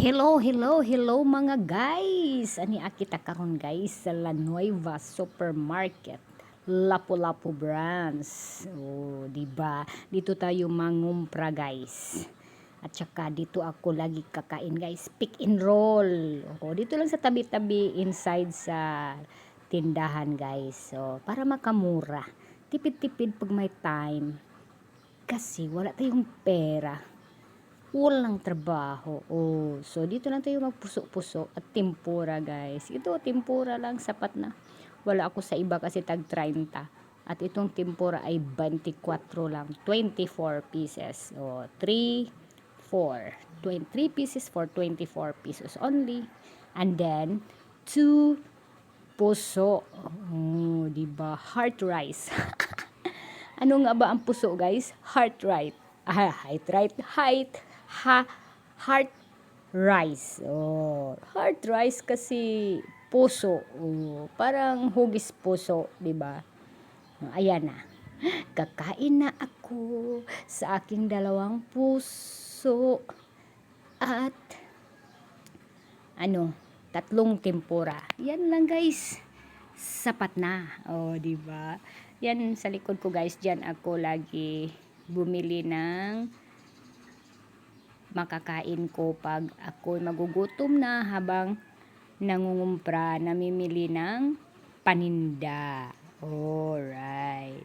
Hello, hello, hello mga guys! Ani akita karon guys sa La Nueva Supermarket. Lapu-Lapu Brands. Oh, di ba? Dito tayo mangumpra guys. At saka dito ako lagi kakain guys. Pick and roll. Oh, dito lang sa tabi-tabi inside sa tindahan guys. So, para makamura. Tipid-tipid pag may time. Kasi wala tayong pera walang trabaho. Oh, so dito lang tayo magpuso-puso at tempura, guys. Ito tempura lang sapat na. Wala ako sa iba kasi tag 30. At itong tempura ay 24 lang, 24 pieces. Oh, 3 4 23 pieces for 24 pesos only. And then 2 puso. Oh, di ba? Heart rice. ano nga ba ang puso, guys? Heart right. Ah, height right, height ha heart rice. Oh, heart rice kasi puso. Oh, parang hugis puso, 'di ba? Ayan na. Kakain na ako sa aking dalawang puso at ano, tatlong tempura. Yan lang guys. Sapat na. Oh, 'di ba? Yan sa likod ko guys, diyan ako lagi bumili ng makakain ko pag ako magugutom na habang nangungumpra, namimili ng paninda. Alright.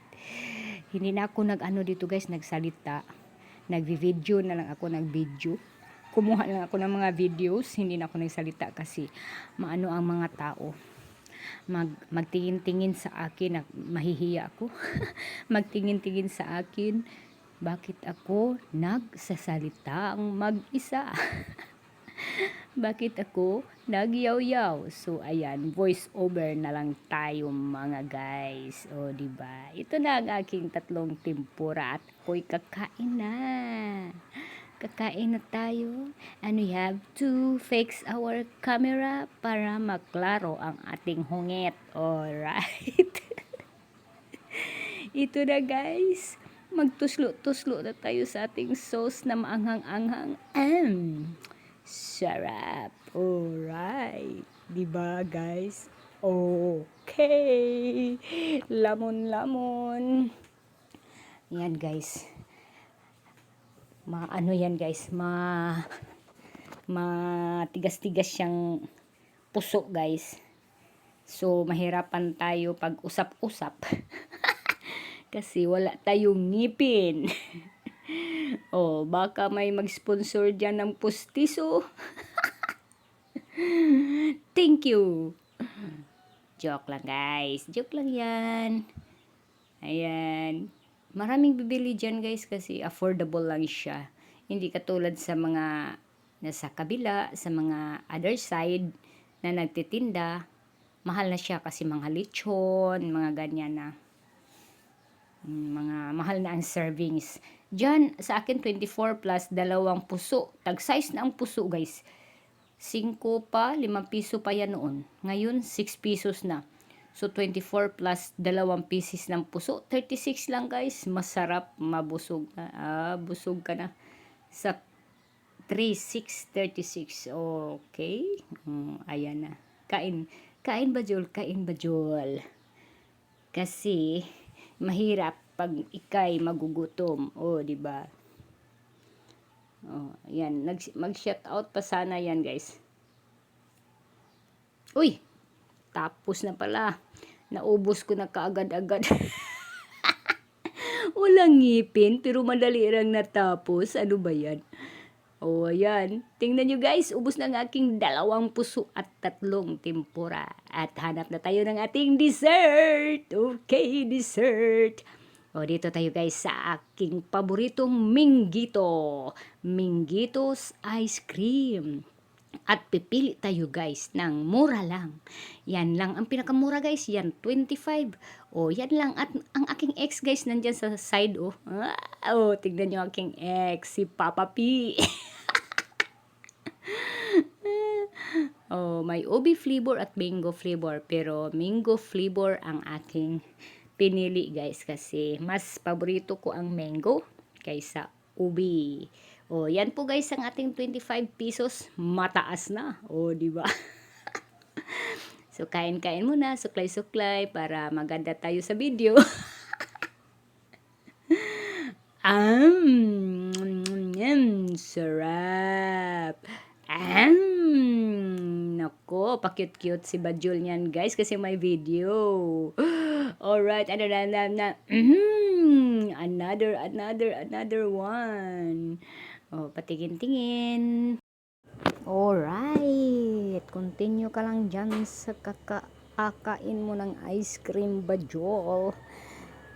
Hindi na ako nag-ano dito guys, nagsalita. Nagvi-video na lang ako, nag-video. Kumuha na ako ng mga videos, hindi na ako nagsalita kasi maano ang mga tao. Mag, magtingin-tingin sa akin, mahihiya ako. magtingin-tingin sa akin, bakit ako nagsasalita ang mag-isa? Bakit ako nagyaw-yaw? So ayan, voice over na lang tayo mga guys. O ba? Ito na ang aking tatlong tempura at ako'y kakain na. Kakain na tayo. And we have to fix our camera para maklaro ang ating hungit. Alright. Ito na guys magtuslo-tuslo na tayo sa ating sauce na maanghang-anghang. Mm, sarap. Alright. Diba guys? Okay. Lamon-lamon. Yan guys. Ma ano yan guys? Ma matigas-tigas siyang puso guys. So mahirapan tayo pag usap-usap. kasi wala tayong ngipin. oh, baka may mag-sponsor dyan ng pustiso. Thank you. Joke lang guys. Joke lang yan. Ayan. Maraming bibili dyan guys kasi affordable lang siya. Hindi katulad sa mga nasa kabila, sa mga other side na nagtitinda. Mahal na siya kasi mga lechon, mga ganyan na mga mahal na ang servings. Diyan, sa akin 24 plus dalawang puso. Tag size na ang puso guys. 5 pa, 5 piso pa yan noon. Ngayon, 6 pesos na. So, 24 plus dalawang pieces ng puso. 36 lang guys. Masarap, mabusog. Ah, busog ka na. Sa 3, 6, 36. Okay. Um, ayan na. Kain. Kain ba, Jol? Kain ba, Jol? Kasi, mahirap pag ikay magugutom. O, oh, di ba? Oh, yan. Nag, mag-shout out pa sana yan, guys. Uy! Tapos na pala. Naubos ko na kaagad-agad. Walang ngipin, pero madali lang natapos. Ano ba yan? Oh, ayan. Tingnan nyo guys, ubos na ng aking dalawang puso at tatlong tempura. At hanap na tayo ng ating dessert. Okay, dessert. O, dito tayo guys sa aking paboritong Minggito. Minggitos Ice Cream. At pipili tayo guys ng mura lang. Yan lang ang pinakamura guys. Yan, 25. O, yan lang. At ang aking ex guys nandyan sa side oh. Ah, oh, tignan nyo aking ex, si Papa P. oh, may ubi flavor at mango flavor. Pero mango flavor ang aking pinili guys kasi mas paborito ko ang mango kaysa ubi. O, yan po guys ang ating 25 pesos. Mataas na. O, di ba? so, kain-kain muna. Suklay-suklay para maganda tayo sa video. Um, mm, sarap. Um, nako, pa-cute-cute si Bajul niyan, guys, kasi may video. Alright, ano na, na, na, mm, another, another, another one. Oh, patingin-tingin. Alright, continue ka lang dyan sa kakaakain mo ng ice cream, Bajul.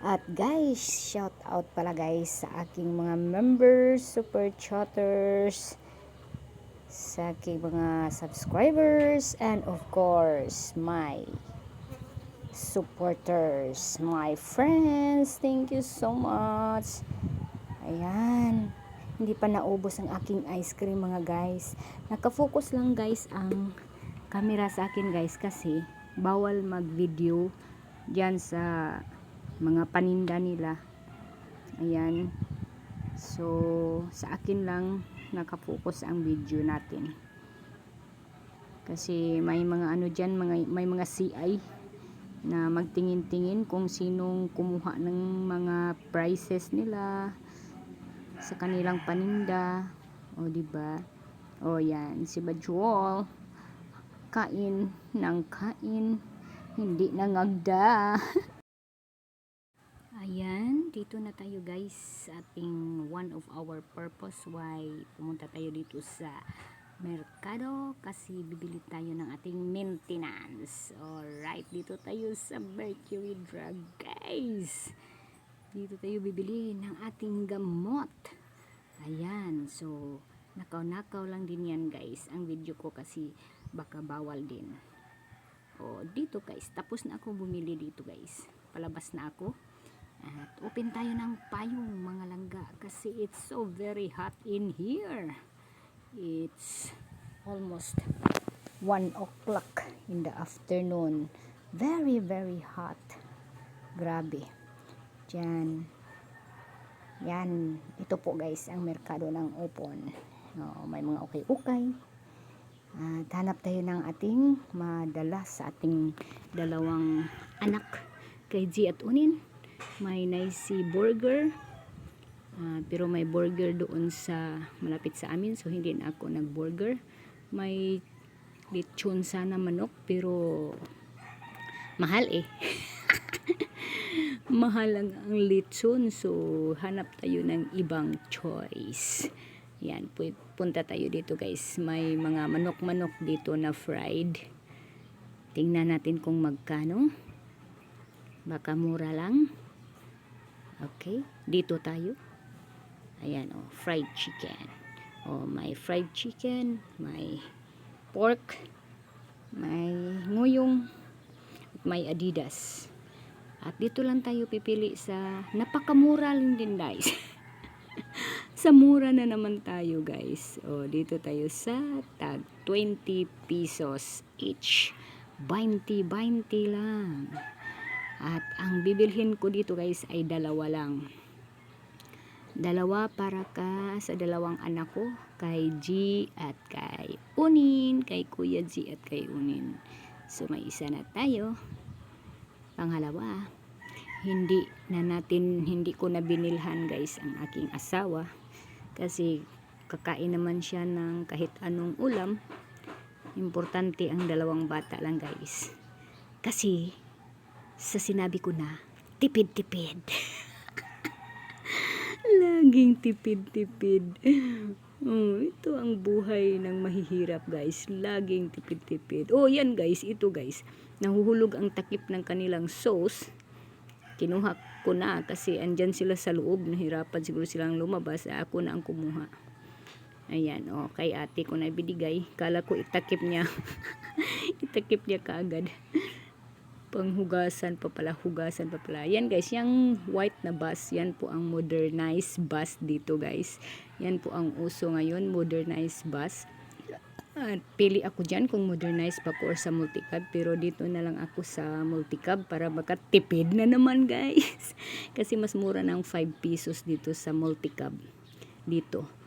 At guys, shout out pala guys sa aking mga members, super chatters, sa aking mga subscribers, and of course, my supporters, my friends. Thank you so much. Ayan. Hindi pa naubos ang aking ice cream mga guys. Nakafocus lang guys ang camera sa akin guys kasi bawal mag-video dyan sa mga paninda nila. Ayan. So, sa akin lang nakafocus ang video natin. Kasi may mga ano dyan, mga, may mga CI na magtingin-tingin kung sinong kumuha ng mga prices nila sa kanilang paninda. O, di ba? O, yan. Si Bajuol, kain ng kain, hindi nangagda. Ayan, dito na tayo guys sa ating one of our purpose why pumunta tayo dito sa merkado kasi bibili tayo ng ating maintenance. Alright, dito tayo sa Mercury Drug guys. Dito tayo bibili ng ating gamot. Ayan, so nakaw-nakaw lang din yan guys. Ang video ko kasi baka bawal din. O, dito guys, tapos na ako bumili dito guys. Palabas na ako. At open tayo ng payong mga langga kasi it's so very hot in here. It's almost 1 o'clock in the afternoon. Very, very hot. Grabe. Diyan. Yan. Ito po guys ang merkado ng Upon. Oh, may mga ukay-ukay. At hanap tayo ng ating madala sa ating dalawang anak kay G at Unin may nice burger uh, pero may burger doon sa malapit sa amin so hindi na ako nag burger may lechon sana manok pero mahal eh mahal lang ang lechon so hanap tayo ng ibang choice yan punta tayo dito guys may mga manok manok dito na fried tingnan natin kung magkano baka mura lang Okay? Dito tayo. Ayan, oh, fried chicken. Oh, may fried chicken, may pork, may nguyong, at may adidas. At dito lang tayo pipili sa napakamura lang din guys. sa mura na naman tayo guys. Oh, dito tayo sa tag 20 pesos each. 20, 20 lang. At ang bibilhin ko dito guys ay dalawa lang. Dalawa para ka sa dalawang anak ko, kay G at kay Unin, kay Kuya G at kay Unin. So may isa na tayo. Pangalawa, hindi na natin, hindi ko na binilhan guys ang aking asawa. Kasi kakain naman siya ng kahit anong ulam. Importante ang dalawang bata lang guys. Kasi sa sinabi ko na tipid-tipid. Laging tipid-tipid. Oh, ito ang buhay ng mahihirap guys. Laging tipid-tipid. Oh, yan guys. Ito guys. Nahuhulog ang takip ng kanilang sauce. Kinuha ko na kasi andyan sila sa loob. Nahirapan siguro silang lumabas. Ako na ang kumuha. Ayan, oh, kay ate ko na binigay. Kala ko itakip niya. itakip niya kaagad panghugasan pa pala, hugasan pa pala. Yan guys, yung white na bus, yan po ang modernized bus dito guys. Yan po ang uso ngayon, modernized bus. At pili ako dyan kung modernized pa ko or sa multicab. Pero dito na lang ako sa multicab para makatipid na naman guys. Kasi mas mura ng 5 pesos dito sa multicab. Dito.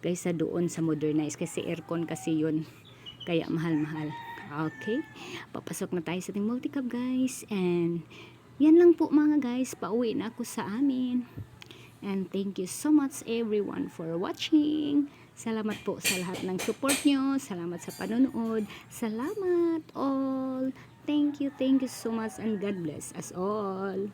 kaysa doon sa modernize kasi aircon kasi yun kaya mahal-mahal okay papasok na tayo sa ating multicab guys and yan lang po mga guys pauwi na ako sa amin and thank you so much everyone for watching salamat po sa lahat ng support nyo. Salamat sa panonood. Salamat all. Thank you thank you so much and God bless us all